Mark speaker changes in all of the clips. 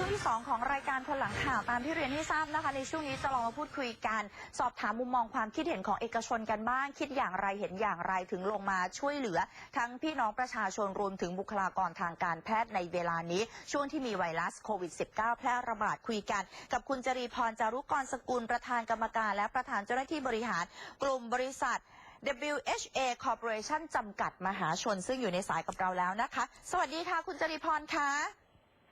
Speaker 1: ช่วงที่ 2 ของรายการคนหลังข่าวตามที่เรียนให้ทราบนะคะ ในช่วงนี้จะลองมาพูดคุยกัน สอบถามมุมมองความคิดเห็นของเอกชนกันบ้าง คิดอย่างไรเห็นอย่างไรถึงลงมาช่วยเหลือ ทั้งพี่น้องประชาชนรวมถึงบุคลากรทางการแพทย์ในเวลานี้ ช่วงที่มีไวรัสโควิด -19 แพร่ระบาดคุยกัน กับคุณจรีพรจารุกรสกุลประธานกรรมการและประธานเจ้าหน้าที่บริหาร กลุ่มบริษัท WHA Corporation จำกัดมหาชนซึ่งอยู่ในสายกับเราแล้วนะคะ สวัสดีค่ะ คุณจรีพรคะ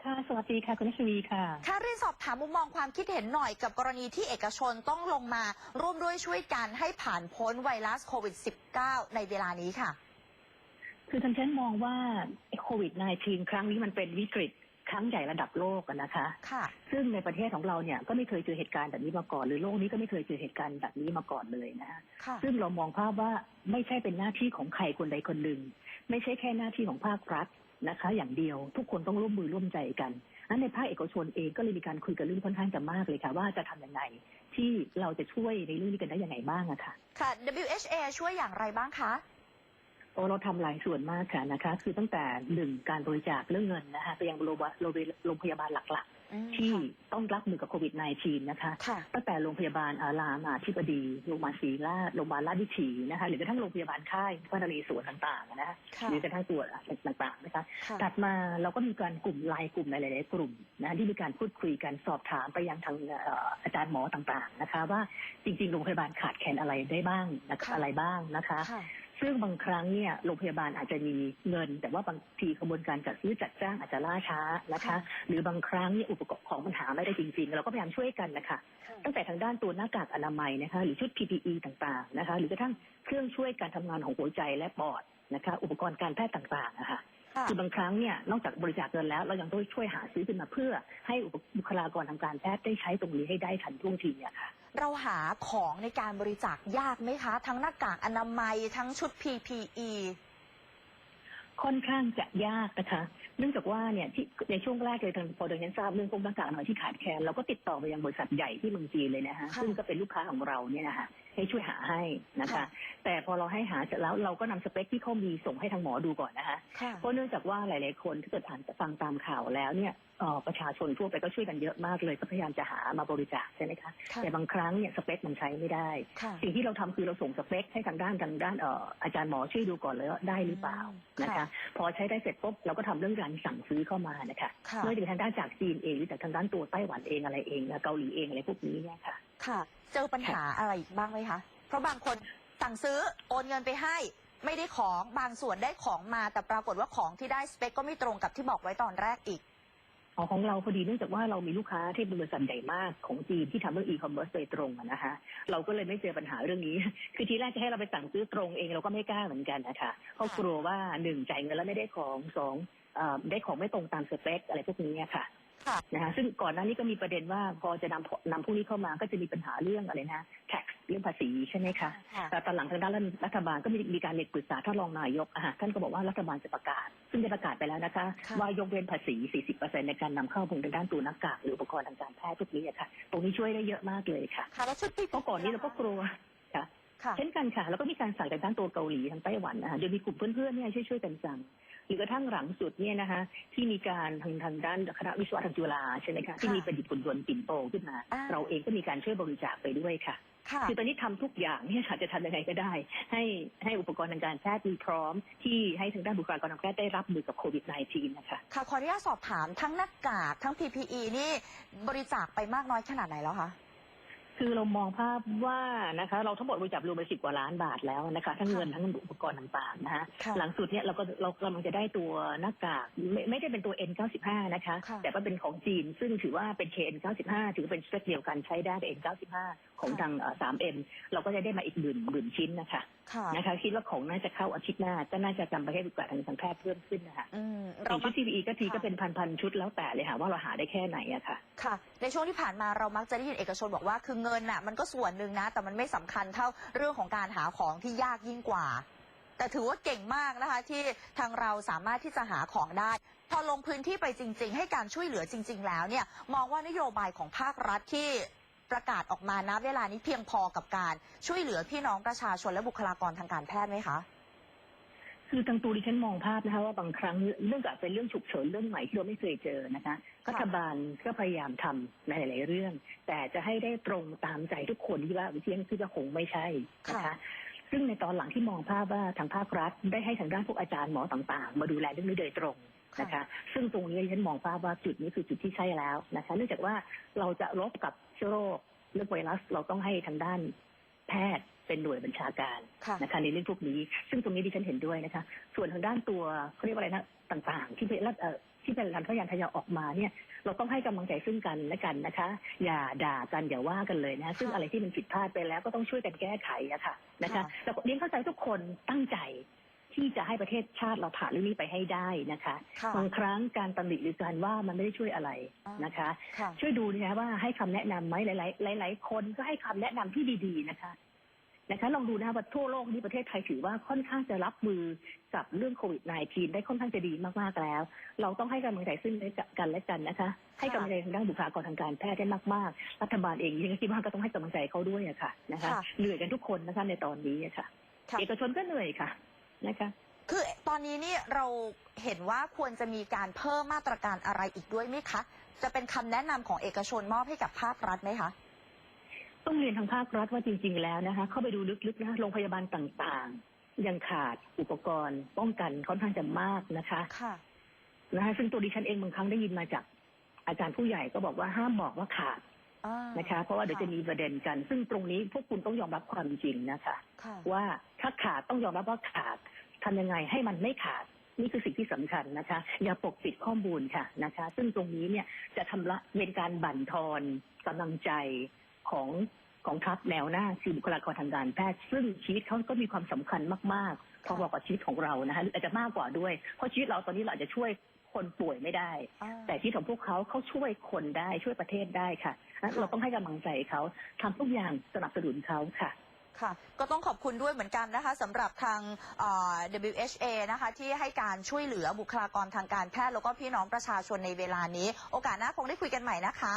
Speaker 2: ค่ะ สวัสดีค่ะ คุณชวีค่ะ
Speaker 1: ค่ะเรียนสอบถามมุมมองความคิดเห็นหน่อยกับกรณีที่เอกชนต้องลงมาร่วมด้วยช่วยกันให้ผ่านพ้นไวรัสโควิด -19 ในเวลานี้ค่ะ
Speaker 2: คือท่านฉันมองว่าโควิด -19 ครั้งนี้มันเป็นวิกฤตครั้งใหญ่ระดับโลกอะนะคะ
Speaker 1: ค่ะ
Speaker 2: ซึ่งในประเทศของเราเนี่ยก็ไม่เคยเจอเหตุการณ์แบบนี้มาก่อน หรือโลกนี้ก็ไม่เคยเจอเหตุการณ์แบบนี้มาก่อนเลยนะ
Speaker 1: ค่ะ
Speaker 2: ซึ่งเรามองภาพว่าไม่ใช่เป็นหน้าที่ของใครคนใดคนหนึ่ง ไม่ใช่แค่หน้าที่ของภาครัฐ นะคะ อย่างเดียวทุกคนต้องร่วมมือร่วมใจกันนั้นในภาคเอกชนเองก็เลยมีการคุยกันเรื่องค่อนข้างจะมากเลยค่ะ ว่าจะทำยังไงที่เราจะช่วยในเรื่องนี้กันได้ยังไงบ้างอะค่ะ
Speaker 1: ค่ะ WHA ช่วยอย่างไรบ้างคะ
Speaker 2: โอ้เราทำหลายส่วนมากค่ะนะคะ คือตั้งแต่หนึ่งการบริจาคเรื่องเงินนะคะไปยังโรงพยาบาลโรงพยาบาลหลัก
Speaker 1: อืม
Speaker 2: ๆ ที่ต้องรับมือกับโควิด -19 นะคะ
Speaker 1: ค่ะ
Speaker 2: ตั้งแต่โรงพยาบาลอารามาธิบดี โรงพยาบาลศรีราชโรงพยาบาลราชวิถีนะคะ หรือกระทั่งโรงพยาบาลค่ายพระนเรศวรต่างๆนะคะ
Speaker 1: ค่ะ
Speaker 2: หรือกระทั่งตัวต่างๆนะคะ
Speaker 1: ค่ะ
Speaker 2: ถัดมาเราก็มีการกลุ่มไลน์กลุ่มหลาย ๆ กลุ่มนะที่มีการพูดคุยกันสอบถามไปยังทางเอ่ออาจารย์หมอต่างๆนะคะ ว่าจริงๆโรงพยาบาลขาดแคลนอะไรได้บ้างนะคะ
Speaker 1: ค่ะ
Speaker 2: อะไรบ้างนะคะ
Speaker 1: ค่ะ
Speaker 2: ซึ่งบางครั้งเนี่ยโรงพยาบาลอาจจะมีเงิน แต่ว่าบางทีกระบวนการจัดซื้อจัดจ้างอาจจะล่าช้านะคะ
Speaker 1: ค่ะ
Speaker 2: หรือบางครั้งเนี่ยอุปกรณ์ของปัญหาไม่ได้จริงๆ เราก็พยายามช่วยกันนะคะตั้งแต่ทางด้านตัวหน้ากากอนามัยนะคะหรือชุด PPE ต่างๆนะคะ หรือกระทั่งเครื่องช่วยการทำงานของหัวใจและปอดนะคะ อุปกรณ์การแพทย์ต่างๆนะคะ
Speaker 1: ค่ะ
Speaker 2: คือบางครั้งเนี่ยนอกจากบริจาคเงินแล้ว เรายังต้องช่วยหาซื้อขึ้นมาเพื่อให้อุปบุคลากรทางการแพทย์ได้ใช้ตรงนี้ให้ได้ทันท่วงทีอะค่ะ
Speaker 1: เราหาของในการบริจาคยากไหมคะ ทั้งหน้ากากอนามัยทั้งชุด PPE
Speaker 2: ค่อนข้างจะยากนะคะ เนื่องจากว่าเนี่ยที่ในช่วงแรกเลยทางพอโดยฉันทราบเรื่องพวกหน้ากากอนามัยที่ขาดแคลนเราก็ติดต่อไปยังบริษัทใหญ่ที่เมืองจีนเลยนะคะ
Speaker 1: ค่ะ
Speaker 2: ซึ่งก็เป็นลูกค้าของเราเนี่ยนะคะให้ช่วยหาให้นะคะ
Speaker 1: ค่ะ
Speaker 2: แต่พอเราให้หาเสร็จแล้วเราก็นำสเปคที่เขามีส่งให้ทางหมอดูก่อนนะคะ
Speaker 1: ค่ะ
Speaker 2: เพราะเนื่องจากว่าหลาย ๆ คนที่เกิดอ่านฟังตามข่าวแล้วเนี่ยเอ่อ ประชาชนทั่วไปก็ช่วยกันเยอะมากเลยก็พยายามจะหามาบริจาคใช่ไหมคะ
Speaker 1: ค่ะ
Speaker 2: แต่บางครั้งเนี่ยสเปคมันใช้ไม่ได้
Speaker 1: ค่ะ
Speaker 2: สิ่งที่เราทำคือเราส่งสเปคให้ทางด้านทางด้านเอ่ออาจารย์หมอช่วยดูก่อนเลยว่าได้หรือเปล่า
Speaker 1: อืม
Speaker 2: นะคะ
Speaker 1: ค่ะ
Speaker 2: พอใช้ได้เสร็จปุ๊บเราก็ทำเรื่องการสั่งซื้อเข้ามานะคะ
Speaker 1: ค่ะ
Speaker 2: ไม่ว่าจะเป็นทางด้านจากจีนเองหรือจากทางด้านตัวไต้หวันเองอะไรเองนะเกาหลีเองอะไรพวกนี้เนี่ยค่ะ
Speaker 1: ค่ะ เจอปัญหาอะไรอีกบ้างไหมคะเพราะบางคนสั่งซื้อโอนเงินไปให้ไม่ได้ของบางส่วนได้ของมาแต่ปรากฏว่าของที่ได้สเปคก็ไม่ตรงกับที่บอกไว้ตอนแรกอีก
Speaker 2: ของของเราพอดีเนื่องจากว่าเรามีลูกค้าที่เป็นบริษัทใหญ่มากของจีนที่ทำเรื่องอีคอมเมิร์ซโดยตรงอะนะคะ เราก็เลยไม่เจอปัญหาเรื่องนี้ คือทีแรกจะให้เราไปสั่งซื้อตรงเองเราก็ไม่กล้าเหมือนกันนะคะเพราะกลัวว่าหนึ่งจ่ายเงินแล้วไม่ได้ของสองเอ่อได้ของไม่ตรงตามสเปคอะไรพวกนี้ค่ะ
Speaker 1: ค่ะ
Speaker 2: นะคะซึ่งก่อนหน้านี้ก็มีประเด็นว่าพอจะนำนำพวกนี้เข้ามาก็จะมีปัญหาเรื่องอะไรนะ tax เรื่องภาษีใช่ไหมคะ
Speaker 1: ค่ะ
Speaker 2: แต่ตอนหลังทางด้านรัฐบาลก็มีมีการเรียกปรึกษาท่านรองนายกอะฮะท่านก็บอกว่ารัฐบาลจะประกาศ ซึ่งจะประกาศไปแล้วนะคะ
Speaker 1: ค่ะ
Speaker 2: ว่ายกเว้นภาษี 40%ในการนำเข้าทางด้านตัวหน้ากากหรืออุปกรณ์ทางการแพทย์พวกนี้อะค่ะ ตรงนี้ช่วยได้เยอะมากเลยค่ะ
Speaker 1: ค่ะแล้วชุด PPE
Speaker 2: เพราะก่อนนี้เราก็กลัวค่ะ
Speaker 1: ค่ะ
Speaker 2: เช่นกันค่ะ แล้วก็มีการสั่งจากด้านตัวเกาหลีทางไต้หวันนะคะโดยมีกลุ่มเพื่อนๆเนี่ยช่วยๆกันสั่งหรือกระทั่งหลังสุดเนี่ยนะคะที่มีการทางทางด้านคณะวิศวะทางจุฬาใช่ไหมคะที่มีประดิษฐ์หุ่นยนต์ปิ่นโตขึ้นมา
Speaker 1: อ่า
Speaker 2: เราเองก็มีการช่วยบริจาคไปด้วยค่ะ
Speaker 1: ค่ะ
Speaker 2: คือตอนนี้ทำทุกอย่างเนี่ยค่ะจะทำยังไงก็ได้ ให้ให้อุปกรณ์ทางการแพทย์มีพร้อม ที่ให้ทางด้านบุคลากรทางการแพทย์ได้รับมือกับโควิด -19 นะคะ
Speaker 1: ค่ะ ขออนุญาตสอบถามทั้งหน้ากากทั้ง PPE นี่บริจาคไปมากน้อยขนาดไหนแล้วคะ
Speaker 2: คือเรามองภาพว่านะคะ เราทั้งหมดบริจาครวมไปสิบกว่าล้านบาทแล้วนะคะ ทั้งเงินทั้งอุปกรณ์ต่างๆนะคะ
Speaker 1: ค่ะ
Speaker 2: หลังสุดเนี่ยเราก็เรากำลังจะได้ตัวหน้ากากไม่ไม่ได้เป็นตัว N95 นะคะ
Speaker 1: ค่ะ
Speaker 2: แต่ว่าเป็นของจีน ซึ่งถือว่าเป็น KN95 ถือเป็นสเปคเดียวกันใช้ได้กับ N95 ของทางเอ่อ 3M เราก็จะได้มาอีกหมื่นหมื่นชิ้นนะคะ
Speaker 1: ค่ะ
Speaker 2: นะคะคิดว่าของน่าจะเข้าอาทิตย์หน้าก็น่าจะจำไปให้บุคลากรทางการแพทย์เพิ่มขึ้นนะคะ
Speaker 1: อืม
Speaker 2: เรา
Speaker 1: เรา
Speaker 2: ชุ
Speaker 1: มั
Speaker 2: ด
Speaker 1: ก
Speaker 2: PPE ก็ที
Speaker 1: ค่ะ
Speaker 2: ก็เป็นพันๆชุดแล้วแต่เลยค่ะว่าเราหาได้แค่ไหนอะค่ะ
Speaker 1: ค่ะ ในช่วงที่ผ่านมาเรามักจะได้ยินเอกชนบอกว่าคือเงินน่ะมันก็ส่วนหนึ่งนะ แต่มันไม่สำคัญเท่าเรื่องของการหาของที่ยากยิ่งกว่า แต่ถือว่าเก่งมากนะคะที่ทางเราสามารถที่จะหาของได้พอลงพื้นที่ไปจริง ๆ ให้การช่วยเหลือจริง ๆ แล้วเนี่ยมองว่านโยบายของภาครัฐที่ ประกาศออกมาณเวลานี้เพียงพอกับการช่วยเหลือพี่น้องประชาชนและบุคลากรทางการแพทย์ไหมคะ
Speaker 2: คือทางตัวดิฉันมองภาพนะคะว่าบางครั้งเรื่องกับเป็นเรื่องฉุกเฉินเรื่องใหม่ที่เราไม่เคยเจอนะคะรัฐบาลก็พยายามทำในหลายๆเรื่อง แต่จะให้ได้ตรงตามใจทุกคนที่ว่าวิเชียนคือจะคงไม่ใช่นะคะ
Speaker 1: ค่ะ
Speaker 2: ซึ่งในตอนหลังที่มองภาพว่าทางภาครัฐ ได้ให้ทางด้านพวกอาจารย์หมอต่างๆ มาดูแลเรื่องนี้โดยตรงนะคะ ซึ่งตรงนี้ฉันมองภาพว่าจุดนี้คือจุดที่ใช่แล้วนะคะ เนื่องจากว่าเราจะรบกับ เชื้อโรคเรื่องไวรัสเราต้องให้ทางด้านแพทย์เป็นหน่วยบัญชาการ
Speaker 1: ค่ะ
Speaker 2: นะคะในเรื่องพวกนี้ ซึ่งตรงนี้ดิฉันเห็นด้วยนะคะ ส่วนทางด้านตัวเขาเรียกว่าอะไรนะต่างๆ ที่เป็นรัฐเอ่อที่เป็นรัฐพยานทยอยออกมาเนี่ย เราต้องให้กำลังใจซึ่งกันและกันนะคะ อย่าด่ากันอย่าว่ากันเลยนะคะซึ่งอะไรที่มันผิดพลาดไปแล้วก็ต้องช่วยกันแก้ไขอะค่ะนะคะ
Speaker 1: ค่ะ
Speaker 2: แล้วก็เรียนเข้าใจทุกคนตั้งใจ ที่จะให้ประเทศชาติเราผ่านเรื่องนี้ไปให้ได้นะคะ
Speaker 1: ค่ะ
Speaker 2: บางครั้งการตำหนิหรือการว่ามันไม่ได้ช่วยอะไรนะคะ
Speaker 1: ค่ะ
Speaker 2: ช่วยดูนะคะว่าให้คำแนะนำไหมหลาย ๆ หลาย ๆ คนก็ให้คำแนะนำที่ดีๆนะคะ นะคะ ลองดูนะคะว่าทั่วโลกนี้ประเทศไทยถือว่าค่อนข้างจะรับมือกับเรื่องโควิด -19 ได้ค่อนข้างจะดีมากๆแล้ว เราต้องให้กำลังใจซึ่งกันและกันนะคะ ให้กำลังใจทางด้านบุคลากรทางการแพทย์ได้มากๆ รัฐบาลเองยังคิดว่าก็ต้องให้กำลังใจเขาด้วยอะค่ะนะคะ
Speaker 1: ค่ะ
Speaker 2: เหนื่อยกันทุกคนนะคะในตอนนี้อะค่ะ
Speaker 1: ค่ะ
Speaker 2: เอกชนก็เหนื่อยค่ะ นะคะ
Speaker 1: คือตอนนี้นี่เราเห็นว่าควรจะมีการเพิ่มมาตรการอะไรอีกด้วยไหมคะ จะเป็นคำแนะนำของเอกชนมอบให้กับภาครัฐไหมคะ
Speaker 2: ต้องเรียนทางภาครัฐว่าจริง ๆ แล้วนะคะ เข้าไปดูลึกๆนะโรงพยาบาลต่างๆ ยังขาดอุปกรณ์ ป้องกันค่อนข้างจะมากนะคะ
Speaker 1: ค่ะ
Speaker 2: นะคะซึ่งตัวดิฉันเองบางครั้งได้ยินมาจากอาจารย์ผู้ใหญ่ก็บอกว่าห้ามบอกว่าขาด
Speaker 1: อ่า
Speaker 2: นะคะ เพราะว่าเดี๋ยวจะมีประเด็นกัน ซึ่งตรงนี้พวกคุณต้องยอมรับความจริงนะคะ
Speaker 1: ค่ะ
Speaker 2: ว่าถ้าขาดต้องยอมรับว่าขาดทำยังไงให้มันไม่ขาดนี่คือสิ่งที่สำคัญนะคะ อย่าปกปิดข้อมูลค่ะนะคะ ซึ่งตรงนี้เนี่ยจะทำละเป็นการบั่นทอนกำลังใจของของทัพแนวหน้าคือบุคลากรทางการแพทย์ ซึ่งชีวิตเขาก็มีความสำคัญมากๆพอๆกับชีวิตของเรานะคะหรืออาจจะมากกว่าด้วย เพราะชีวิตเราตอนนี้เราอาจจะช่วย คนป่วยไม่ได้
Speaker 1: อ่า
Speaker 2: แต่ชีวิตของพวกเขาเขาช่วยคนได้ช่วยประเทศได้ค่ะงั้น
Speaker 1: ค่ะ
Speaker 2: เราต้องให้กำลังใจเขาทำทุกอย่างสนับสนุนเขาค่ะ
Speaker 1: ค่ะก็ต้องขอบคุณด้วยเหมือนกันนะคะสำหรับทางเอ่อ WHA นะคะที่ให้การช่วยเหลือบุคลากรทางการแพทย์แล้วก็พี่น้องประชาชนในเวลานี้ โอกาสหน้าคงได้คุยกันใหม่นะคะ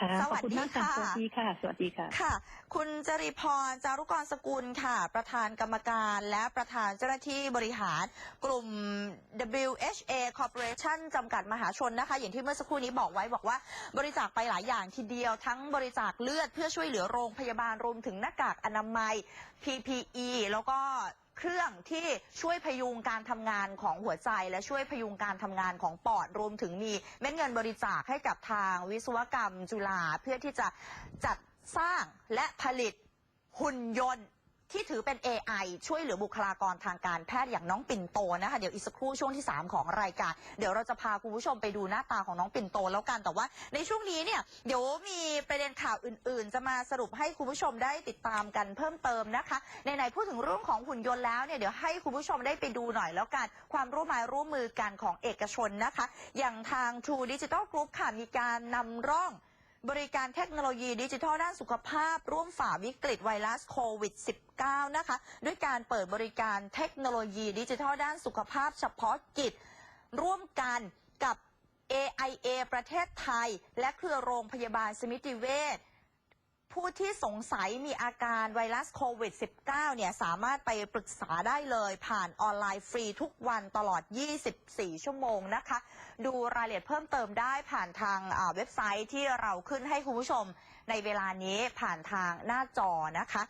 Speaker 2: ค่ะ
Speaker 1: ส
Speaker 2: ข
Speaker 1: วั
Speaker 2: อบ
Speaker 1: ส
Speaker 2: คุณ
Speaker 1: ดี
Speaker 2: มากค่ะ
Speaker 1: ค่ะ
Speaker 2: สวัสดีค่ะ สวัสดีค่ะ
Speaker 1: ค่ะ คุณจริพร จารุกรสกุลค่ะ ประธานกรรมการและประธานเจ้าหน้าที่บริหารกลุ่ม WHA Corporation จำกัดมหาชนนะคะ อย่างที่เมื่อสักครู่นี้บอกไว้บอกว่าบริจาคไปหลายอย่างทีเดียว ทั้งบริจาคเลือดเพื่อช่วยเหลือโรงพยาบาลรวมถึงหน้ากากอนามัย PPE แล้วก็ เครื่องที่ช่วยพยุงการทำงานของหัวใจ และช่วยพยุงการทำงานของปอดรวมถึงมีเม็ดเงินบริจาคให้กับทางวิศวกรรมจุฬาเพื่อที่จะจัดสร้างและผลิตหุ่นยนต์ ที่ถือเป็น AI ช่วยเหลือบุคลากรทางการแพทย์อย่างน้องปิ่นโตนะคะ เดี๋ยวอีกสักครู่ช่วงที่ 3 ของรายการ เดี๋ยวเราจะพาคุณผู้ชมไปดูหน้าตาของน้องปิ่นโตแล้วกัน แต่ว่าในช่วงนี้เนี่ยเดี๋ยวมีประเด็นข่าวอื่น ๆ จะมาสรุปให้คุณผู้ชมได้ติดตามกันเพิ่มเติมนะคะในๆพูดถึงเรื่องของหุ่นยนต์แล้วเนี่ยเดี๋ยวให้คุณผู้ชมได้ไปดูหน่อยแล้วกัน ความร่วมมือร่วมมือกันของเอกชนนะคะ อย่างทาง True Digital Group ค่ะมีการนำร่องบริการเทคโนโลยีดิจิทัลด้านสุขภาพ ร่วมฝ่าวิกฤตไวรัสโควิด -19 นะคะ ด้วยการเปิดบริการเทคโนโลยีดิจิทัลด้านสุขภาพเฉพาะกิจ ร่วมกันกับ AIA ประเทศไทย และเครือโรงพยาบาลสมิติเวช ผู้ที่สงสัยมีอาการไวรัสโควิด -19 เนี่ยสามารถไปปรึกษาได้เลยผ่านออนไลน์ฟรีทุกวันตลอด 24 ชั่วโมงนะคะ ดูรายละเอียดเพิ่มเติมได้ผ่านทางเว็บไซต์ที่เราขึ้นให้คุณผู้ชมในเวลานี้ผ่านทางหน้าจอนะคะ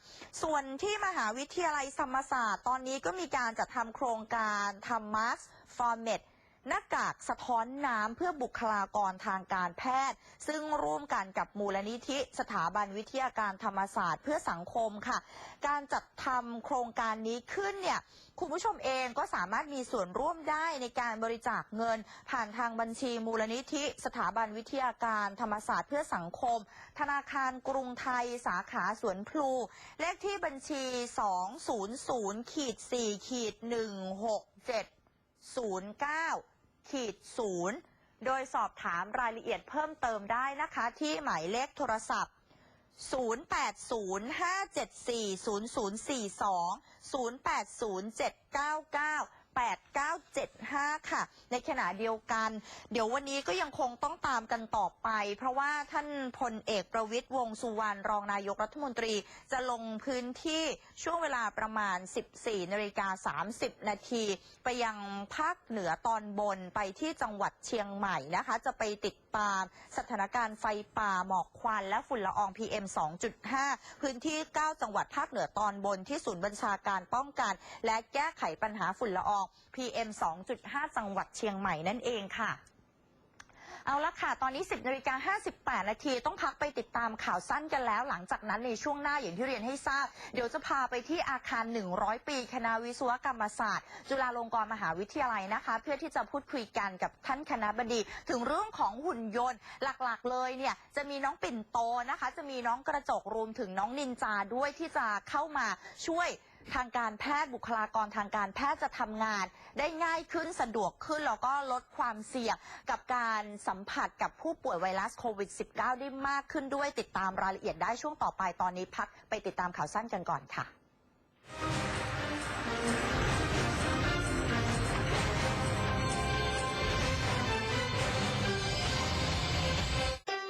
Speaker 1: ส่วนที่มหาวิทยาลัยธรรมศาสตร์ ตอนนี้ก็มีการจัดทำโครงการทำมาสฟอร์เมต หน้ากากสะท้อนน้ำเพื่อบุคลากรทางการแพทย์ ซึ่งร่วมกันกับมูลนิธิสถาบันวิทยาการธรรมศาสตร์เพื่อสังคมค่ะ การจัดทำโครงการนี้ขึ้นเนี่ยคุณผู้ชมเองก็สามารถมีส่วนร่วมได้ในการบริจาคเงิน ผ่านทางบัญชีมูลนิธิ สถาบันวิทยาการธรรมศาสตร์เพื่อสังคม ธนาคารกรุงไทยสาขาสวนพลู เลขที่บัญชี 200ขีด4ขีด16709 ขีดศูนย์โดยสอบถามรายละเอียดเพิ่มเติมได้นะคะ ที่หมายเลขโทรศัพท์ 0805740042 080799 8975 ค่ะ ในขณะเดียวกัน เดี๋ยววันนี้ก็ยังคงต้องตามกันต่อไป เพราะว่าท่านพลเอกประวิตยวงสุวรรณรองนายกรัฐมนตรีจะลงพื้นที่ช่วงเวลาประมาณ 14นาฬิกา30 นาทีไปยังภาคเหนือตอนบนไปที่จังหวัดเชียงใหม่นะคะ จะไปติดตามสถานการณ์ไฟป่าหมอกควัน และฝุ่นละออง PM 2.5 พื้นที่ 9 จังหวัดภาคเหนือตอนบนที่ศูนย์บัญชาการป้องกัน และแก้ไขปัญหาฝุ่นละออง PM 2.5 จังหวัดเชียงใหม่นั่นเองค่ะ เอาละค่ะ ตอนนี้ 10นาฬิกา58 นาทีต้องพักไปติดตามข่าวสั้นกันแล้ว หลังจากนั้นในช่วงหน้าอย่างที่เรียนให้ทราบ เดี๋ยวจะพาไปที่อาคาร 100 ปีคณะวิศวกรรมศาสตร์ จุฬาลงกรณ์มหาวิทยาลัยนะคะ เพื่อที่จะพูดคุยกันกับท่านคณะบดี ถึงเรื่องของหุ่นยนต์หลักๆ เลยเนี่ยจะมีน้องปิ่นโตนะคะ จะมีน้องกระจกรวมถึงน้องนินจาด้วยที่จะเข้ามาช่วย ทางการแพทย์บุคลากรทางการแพทย์จะทำงาน ได้ง่ายขึ้นสะดวกขึ้นแล้วก็ลดความเสี่ยงกับการสัมผัสกับผู้ป่วยไวรัสโควิด -19 ได้มากขึ้นด้วยติดตามรายละเอียดได้ช่วงต่อไปตอนนี้พักไปติดตามข่าวสั้นกันก่อนค่ะ